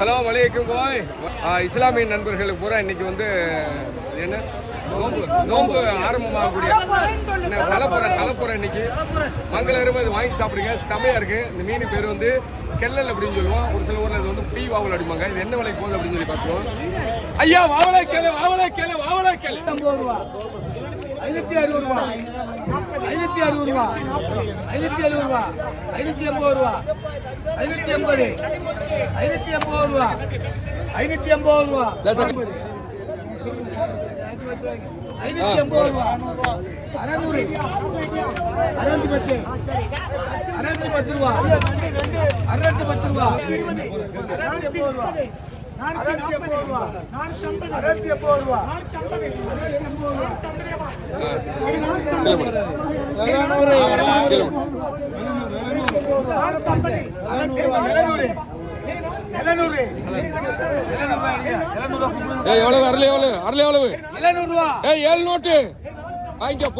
சலாம் அலைக்கும் போய். இஸ்லாமிய நண்பர்களுக்கு பூரா இன்னைக்கு வந்து என்ன? நோம்பு நோம்பு ஆரம்பமாகக்கூடிய என்ன, கலப்புரை கலப்புரை இன்னைக்கு. மங்களரும் இது வாங்கி சாப்பிடுங்க. செமையா இருக்கு. இந்த மீன் பேர் வந்து கெல்லல் அப்படின்னு சொல்லுவோம். ஒரு சில ஊர்ல இது வந்து பி வாவல் அடிப்பாங்க. இது என்ன விலைக்கு போகுது அப்படின்னு சொல்லி பார்த்துவோம் ஐயா வாவலை கேளு வாவலை கேளு வாவலை கேளு ஐம்பது ரூபா. ஐநூத்தி அறுபது ரூபா. ஐநூத்தி அறுபது ரூபா. ஐநூத்தி எழுபது ரூபா. ஐநூத்தி எண்பது ரூபா. ஐநூத்தி எண்பது. ஐநூத்தி எண்பது ரூபா. ஐநூத்தி எண்பது ரூபா. ஐநூத்தி எண்பது ரூபா. அறநூறு. அறுநூத்தி பத்து. அறுநூத்தி பத்து ரூபா. அறுநூத்தி பத்து ரூபா. அறுநூத்தி எண்பது ரூபா. அறுநூத்தி எண்பது ரூபா. அறுநூத்தி எண்பது ரூபா. ஏய் எவ்வளவு? அரளி எவ்வளவு? அரளி எவ்வளவு? ஏய் ஏழு நோட்டு வாங்கிக்க